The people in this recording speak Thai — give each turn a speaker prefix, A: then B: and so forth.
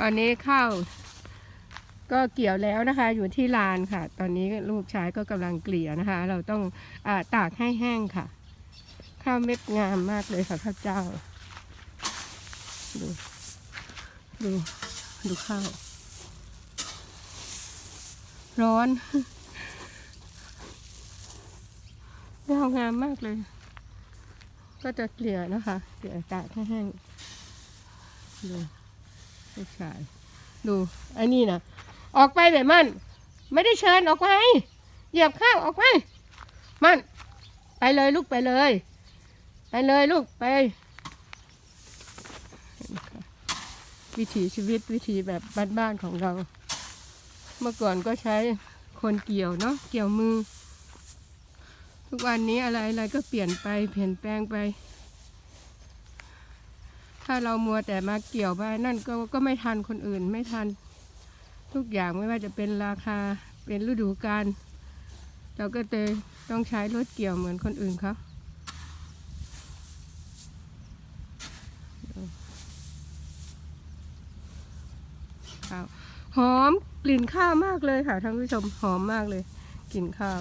A: ตอนนี้ข้าวก็เกี่ยวแล้วนะคะ อยู่ที่ลานค่ะ ตอนนี้ลูกชายก็กำลังเกลี่ยนะคะ เราต้องอตากให้แห้งค่ะ ข้าวเม็ดงามมากเลยค่ะข้าวเจ้า ดู ดู ดูข้าว ร้อนยาวงามมากเลย ก็จะเกลี่ยนะคะ เกลี่ยตากให้แห้งดู ลูกชาย ดูไอ้นี่นะออกไปแบบมัน ไม่ได้เชิญออกไปเหยียบข้าวออกไปมัน ไปเลยลูกไปเลย ไปเลยลูกไป วิถีชีวิตวิถีแบบบ้านๆของเรา เมื่อก่อนก็ใช้คนเกี่ยวเนาะเกี่ยวมือ ทุกวันนี้อะไรอะไรก็เปลี่ยนไปเปลี่ยนแปลงไป ถ้าเรามัวแต่มาเกี่ยวไปนั่นก็ก็ไม่ทันคนอื่นไม่ทัน ทุกอย่างไม่ว่าจะเป็นราคาเป็นฤดูกาลเราก็เลยต้องใช้รถเกี่ยวเหมือนคนอื่นเขาหอมกลิ่นข้าวมากเลยค่ะท่านผู้ชมหอมมากเลยกลิ่นข้าว